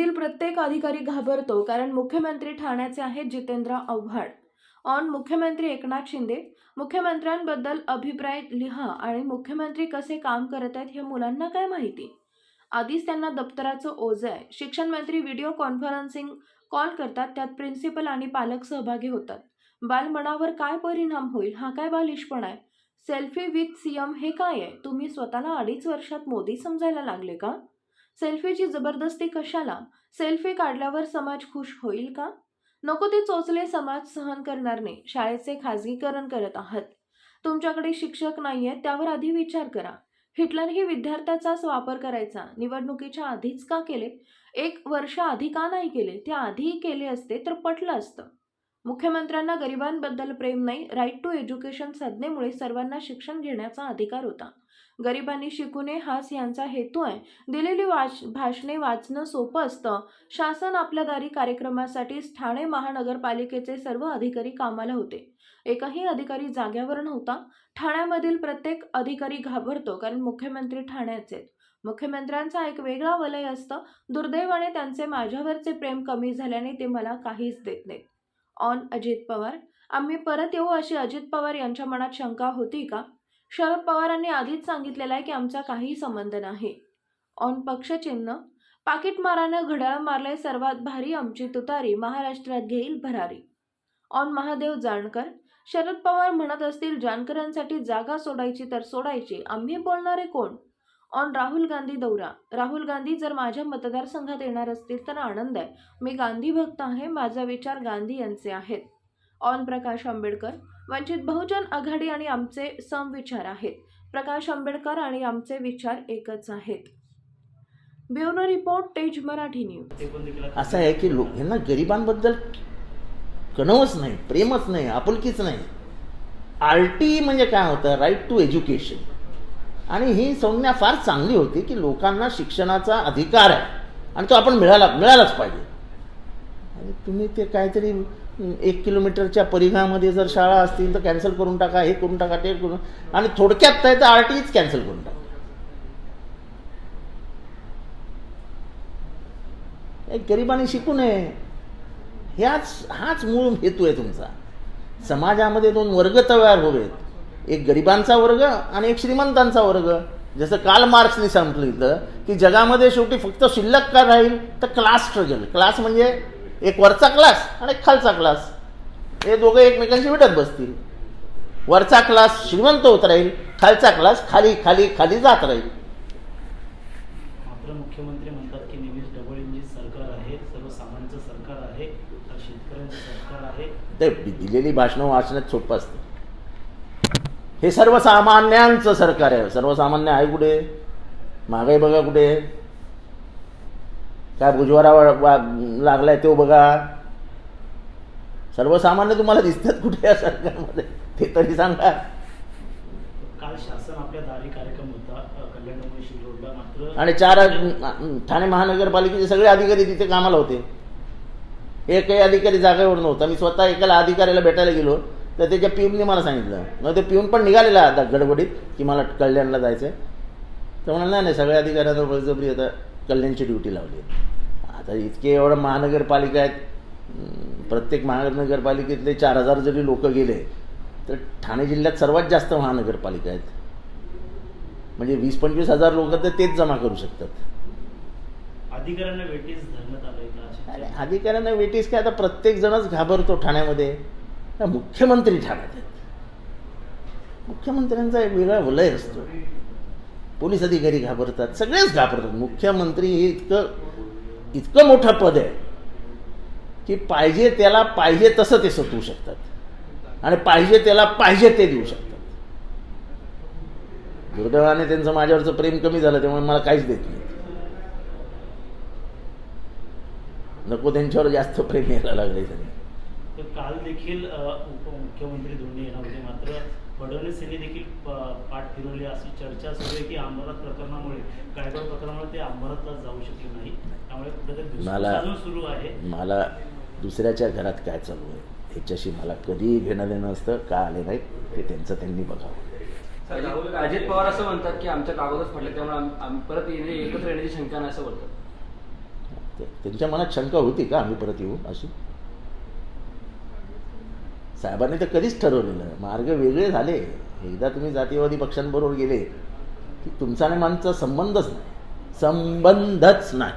ठाण्यामधील प्रत्येक अधिकारी घाबरतो कारण मुख्यमंत्री ठाण्याचे आहेत जितेंद्र आव्हाड. ऑन मुख्यमंत्री एकनाथ शिंदे मुख्यमंत्र्यांबद्दल अभिप्राय लिहा आणि मुख्यमंत्री कसे काम करत आहेत हे मुलांना काय माहिती? आधीच त्यांना दप्तराचं ओझं आहे. शिक्षण मंत्री व्हिडिओ कॉन्फरन्सिंग कॉल करतात त्यात प्रिन्सिपल आणि पालक सहभागी होतात. बालमनावर काय परिणाम होईल हा काय बालिशपण आहे? सेल्फी विथ सीएम हे काय आहे? तुम्ही स्वतःला अडीच वर्षात मोदी समजायला लागले का? सेल्फीची जबरदस्ती कशाला? सेल्फी काढल्यावर समाज खुश होईल का? नको ते चोचले समाज सहन करणार नाही. शाळेचे खाजगीकरण करत आहात. तुमच्याकडे शिक्षक नाहीये त्यावर आधी विचार करा. हिटलरही विद्यार्थ्याचाच वापर करायचा. निवडणुकीच्या आधीच का केले? एक वर्ष आधी का नाही केले? ते आधी केले असते तर पटलं असतं. मुख्यमंत्र्यांना गरिबांबद्दल प्रेम नाही. राईट टू एज्युकेशन संज्ञेमुळे सर्वांना शिक्षण घेण्याचा अधिकार होता. गरिबांनी शिकू नये हाच यांचा हेतू आहे. दिलेली वाच भाषणे वाचणं सोपं असतं. शासन आपल्या दारी कार्यक्रमासाठी ठाणे महानगरपालिकेचे सर्व अधिकारी कामाला होते. एकही अधिकारी जाग्यावर नव्हता. ठाण्यामधील प्रत्येक अधिकारी घाबरतो कारण मुख्यमंत्री ठाण्याचे आहेत. मुख्यमंत्र्यांचा एक वेगळा वलय असतं. दुर्दैवाने त्यांचे माझ्यावरचे प्रेम कमी झाल्याने ते मला काहीच देत नाहीत. ऑन अजित पवार. आम्ही परत येऊ अशी अजित पवार यांच्या मनात शंका होती का? शरद पवारांनी आधीच सांगितलेलं आहे की आमचा काही संबंध नाही. ऑन पक्षचिन्ह पाकिटमारानं घड्याळ मारलंय सर्वात भारी आमची तुतारी महाराष्ट्रात घेईल भरारी. ऑन महादेव जानकर शरद पवार म्हणत असतील जानकरांसाठी जागा सोडायची तर सोडायची आम्ही बोलणारे कोण? ऑन राहुल गांधी दौरा राहुल गांधी जर माझ्या मतदारसंघात येणार असतील तर आनंद आहे. मी गांधी भक्त आहे माझा विचार गांधी यांचे आहेत. ऑन प्रकाश आंबेडकर वंचित बहुजन आघाडी आणि आमचे समविचार आहेत. प्रकाश आंबेडकर आणि आमचे विचार एकच आहेत. ब्युरो रिपोर्ट तेज मराठी न्यूज. असं आहे की लोक यांना गरिबांबद्दल कणवच नाही प्रेमच नाही आपुलकीच नाही. आरटी म्हणजे काय होतं? राईट टू एज्युकेशन आणि ही संज्ञा फार चांगली होती की लोकांना शिक्षणाचा अधिकार आहे. आणि तो आपण मिळाला मिळालाच पाहिजे. आणि तुम्ही ते काहीतरी एक किलोमीटरच्या परिघामध्ये जर शाळा असतील तर कॅन्सल करून टाका हे करून टाका ते करून आणि थोडक्यात काय तर आर टीच कॅन्सल करून टाका. एक गरिबांनी शिकू नये. ह्याच हाच मूळ हेतू आहे तुमचा. समाजामध्ये दोन वर्ग तयार होवेत. एक गरिबांचा वर्ग आणि एक श्रीमंतांचा वर्ग. जसं काल मार्क्सने सांगितलं की जगामध्ये शेवटी फक्त शिल्लक का राहील? तर क्लास स्ट्रगल. क्लास म्हणजे एक वरचा क्लास आणि एक खालचा क्लास हे दोघं एकमेकांशी भेटत बसतील. वरचा क्लास श्रीमंत होत राहील खालचा क्लास खाली खाली खाली जात राहील. मात्र मुख्यमंत्री म्हणतात की नेहमीच डबल इंजिन सरकार आहे सर्वसामान्यांचं सरकार आहे तर शेतकऱ्यांचं सरकार आहे. ते दिलेली भाषणं वाचण्यात सोपं असतं. हे सर्वसामान्यांचं सरकार आहे. सर्वसामान्य आहे कुठे? महागाई बघा कुठे? काय बुजवारा लागलाय तो बघा. सर्वसामान्य तुम्हाला दिसतात कुठे या सरकारमध्ये? ते तरी सांगा. काल शासन आपल्या दारी कार्यक्रम होता मात्र आणि चार ठाणे महानगरपालिकेचे सगळे अधिकारी तिथे कामाला होते. एकही अधिकारी जागेवर नव्हता. मी स्वतः एकाला अधिकाऱ्याला भेटायला गेलो तर त्याच्या पिऊनने मला सांगितलं. मग ते पिऊन पण निघालेला आता गडबडीत की मला कल्याणला जायचं आहे तर म्हणाल नाही नाही सगळ्या अधिकाऱ्यांना बळजबरी आता कल्याणची ड्युटी लावली. आता इतके एवढं महानगरपालिका आहेत प्रत्येक महानगरपालिकेतले चार हजार जरी लोक गेले तर ठाणे जिल्ह्यात सर्वात जास्त महानगरपालिका आहेत. म्हणजे वीस पंचवीस हजार लोक तर तेच जमा करू शकतात. अधिकाऱ्यांना वेटीस अरे. अधिकाऱ्यांना वेटीस काय? आता प्रत्येक जणच घाबरतो ठाण्यामध्ये. मुख्यमंत्री ठाण्यात आहेत. मुख्यमंत्र्यांचा एक वेगळा वलय असतो. पोलीस अधिकारी घाबरतात सगळेच घाबरतात. मुख्यमंत्री हे इतकं इतकं मोठं पद आहे की पाहिजे त्याला पाहिजे तसं ते सतवू शकतात. आणि पाहिजे त्याला पाहिजे ते देऊ शकतात. दुर्दैवाने त्यांचं माझ्यावरचं प्रेम कमी झालं त्यामुळे मला काहीच देत नाही. नको त्यांच्यावर जास्त प्रेम यायला लागले त्यांनी. काल देखील उपमुख्यमंत्री दोन्ही येणार होते मात्र फडणवीस यांनी देखील प- पाठ फिरवली. अशी चर्चा सुरू आहे की अंबरनाथ प्रकरणामुळे गायकवाड प्रकरणामुळे ते अंबरनाथला जाऊ शकले नाही. त्यामुळे कुठेतरी सुरू आहे. मला दुसऱ्याच्या घरात काय चालू आहे ह्याच्याशी मला कधीही घेणं देणं असतं का आले नाहीत ते त्यांचं त्यांनी बघावं. राहुल अजित पवार असं म्हणतात की आमच्या कागदच पडले त्यामुळे परत येणे एकत्र येण्याची शंका नाही असं बोलतात. ते- त्यांच्या मनात शंका होती का आम्ही परत येऊ अशी? साहेबांनी तर कधीच ठरवलेलं मार्ग वेगळे झाले. एकदा तुम्ही जातीयवादी पक्षांबरोबर गेले की तुमचा आणि मानचा संबंधच नाही. संबंधच नाही.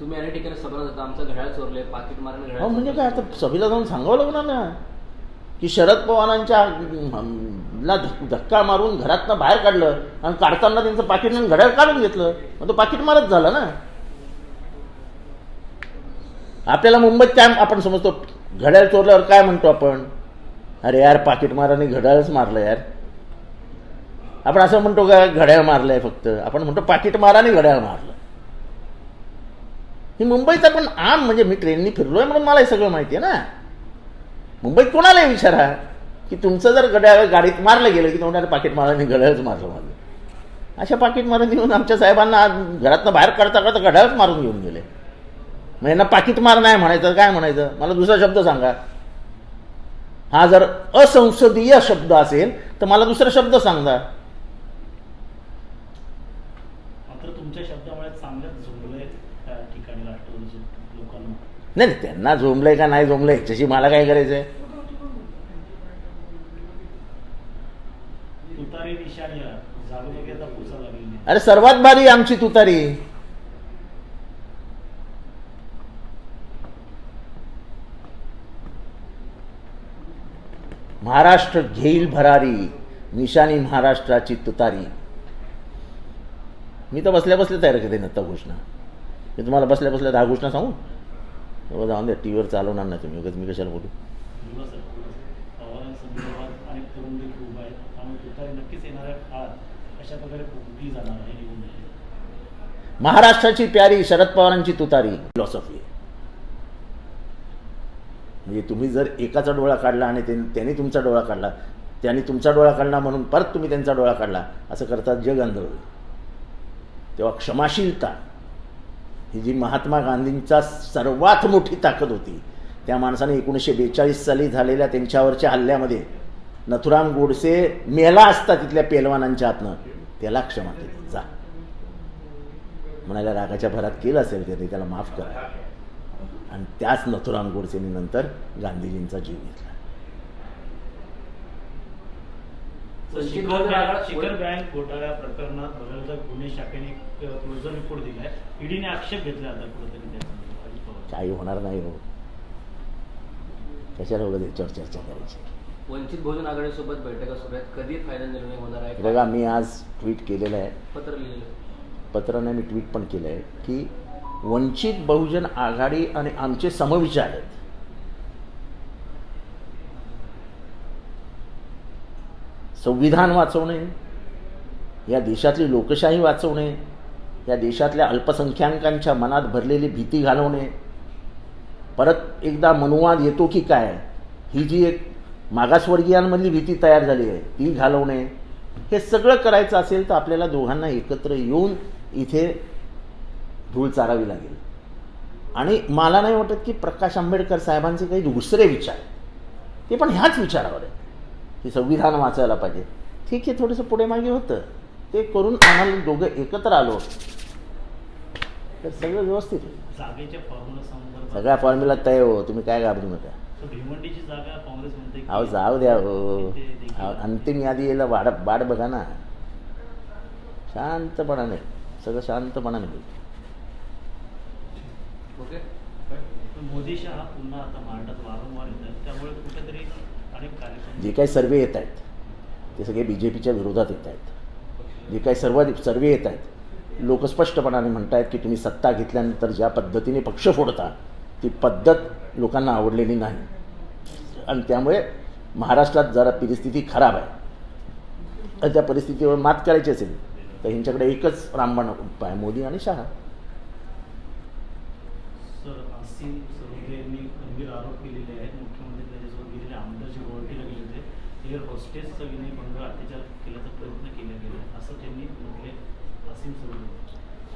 तुम्ही अनेक ठिकाणी सभा जाता आमचं घड्याळ चोरले पाकिट मारण घड्याळ हो म्हणजे. काय आता सभेला जाऊन सांगावं लागणार ना की शरद पवारांच्या ला धक- धक्का मारून घरातनं बाहेर काढलं आणि काढताना त्यांचं पाकिट आणि घड्याळ काढून घेतलं. मग तो पाकिट मारच झाला ना. आपल्याला मुंबईत काय आपण समजतो घड्याळ चोरल्यावर काय म्हणतो आपण? अरे यार पाकिट माराने घड्याळच मारलं यार. आपण असं म्हणतो का घड्याळ मारलंय फक्त? आपण म्हणतो पाकिट माराने घड्याळ मारलं. ही मुंबईचा पण आम म्हणजे मी ट्रेननी फिरलोय म्हणून मला हे सगळं माहिती आहे ना. मुंबईत कोणालाही विचारा? की तुमचं जर घड्याळ गाडीत मारलं गेलं की तुम्हाला पाकिट माराने घड्याळच मारलं माझं. अशा पाकिट मारून येऊन आमच्या साहेबांना घरातनं बाहेर काढता काढता घड्याळच मारून घेऊन गेले. मग यांना पाकिट मार नाही म्हणायचं काय म्हणायचं? मला दुसरा शब्द सांगा. हा जर असंसदीय शब्द असेल तर मला दुसरा शब्द सांगा. मात्र तुमच्या शब्दामुळे चांगल्याच झोंबलंय त्या ठिकाणी राष्ट्रवादीच्या लोकांना. नाही नाही, त्यांना झोंबलंय का नाही झोंबलंय? ह्याच्याशी मला काय करायचंय तुतारी निशाणी जागोजागी आता पोचा लागलेली आहे. अरे सर्वात भारी आमची तुतारी. महाराष्ट्र घेईल भरारी निशाणी महाराष्ट्राची तुतारी. मी तर बसल्या बसल्या तयार करते नंतर घोषणा. मी तुम्हाला बसल्या बसल्या दहा घोषणा सांगू? जाऊन द्या टी व्हीवर चालवणार नाही तुम्ही उगाच मी कशाला बोलू? महाराष्ट्राची प्यारी शरद पवारांची तुतारी. फिलॉसॉफी म्हणजे तुम्ही जर एकाचा डोळा काढला आणि त्यां- त्यांनी तुमचा डोळा काढला त्यांनी तुमचा डोळा काढला म्हणून परत तुम्ही त्यांचा डोळा काढला असं करतात जग आंधळ तेव्हा क्षमाशीलता ही जी महात्मा गांधींचा सर्वात मोठी ताकद होती त्या माणसाने एकोणीसशे बेचाळीस साली झालेल्या त्यांच्यावरच्या हल्ल्यामध्ये नथुराम गोडसे मेला असता तिथल्या पेलवानांच्या हातनं त्याला क्षमा केली. जा. म्हणाल्या रागाच्या भरात केलं असेल त्याने त्याला माफ करा. आणि त्याच नथुराम गोडसेनी नंतर गांधीजींचा जीव घेतला. शिखर बँक आघाडी- प्रकरणात बघायला गुन्हे शाखेने एक क्लोजर रिपोर्ट दिलाय. ईडीने आक्षेप घेतला आता कुठेतरी काही होणार नाही हो कशाला वगैरे याच्यावर चर्चा करायची? वंचित बहुजन आघाडीसोबत बैठका सुरू आहेत. कधी फायनल निर्णय होणार आहे? बघा मी आज ट्विट केलेलं आहे. पत्र लिहिलेलं पत्राने मी ट्विट पण केलं आहे की वंचित बहुजन आघाडी आणि आमचे समविचार आहेत संविधान वाचवणे या देशातली लोकशाही वाचवणे या देशातल्या अल्पसंख्याकांच्या मनात भरलेली भीती घालवणे. परत एकदा मनुवाद येतो की काय? ही जी एक मागासवर्गीयांमधली भीती तयार झाली आहे ती घालवणे. हे सगळं करायचं असेल तर आपल्याला दोघांना एकत्र येऊन इथे धूळ चारावी लागेल. आणि मला नाही वाटत की प्रकाश आंबेडकर साहेबांचे काही दुसरे विचार. आहेत. ते पण ह्याच विचारावर आहे की संविधान वाचायला पाहिजे. ठीक आहे थोडंसं पुढे मागे होतं. ते करून आम्हाला दोघं एकत्र आलो. तर सगळं व्यवस्थित होईल. सगळ्या फॉर्म्युला तय हो. तुम्ही काय घाबरू नका. अहो जाऊ द्या हो. अंतिम यादी यायला वाढ वाढ बघा ना. शांतपणाने. सगळं शांतपणाने होईल ओके पण मोदी शहा पुन्हा आता महाराष्ट्रात वारंवार येतात त्यामुळे कुठेतरी अनेक कार्यक्रम जे काही सर्वे येत आहेत ते सगळे बी जे पीच्या विरोधात येत आहेत. जे काही सर्व सर्वे येत आहेत लोक स्पष्टपणाने म्हणत आहेत की तुम्ही सत्ता घेतल्यानंतर ज्या पद्धतीने पक्ष फोडता ती पद्धत लोकांना आवडलेली नाही. आणि त्यामुळे महाराष्ट्रात जरा परिस्थिती खराब आहे. आणि त्या परिस्थितीवर मात करायची असेल तर ह्यांच्याकडे एकच रामबाण उपाय मोदी आणि शहा. असीम सरोदे यांनी गंभीर आरोप केलेले आहेत. मुख्यमंत्री त्याच्यासोबत गेलेले आमदारची रोहटीला गेले होते. एअर हॉस्टेसचा विनयभंग अत्याचार केल्याचा प्रयत्न केला गेला. असं त्यांनी म्हटले असीम सरोदे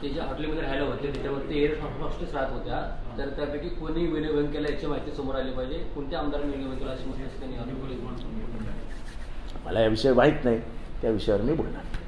ते जे हॉटेलमध्ये राहायला होते त्याच्यावरती एअर हॉस्टेस राहत होत्या. तर त्यापैकी कोणी विनयभंग केला याची माहिती समोर आली पाहिजे. कोणत्या आमदारांनी विनयभंग केला अशी माहिती त्यांनी मला या विषय माहीत नाही. त्या विषयावर मी बोलणार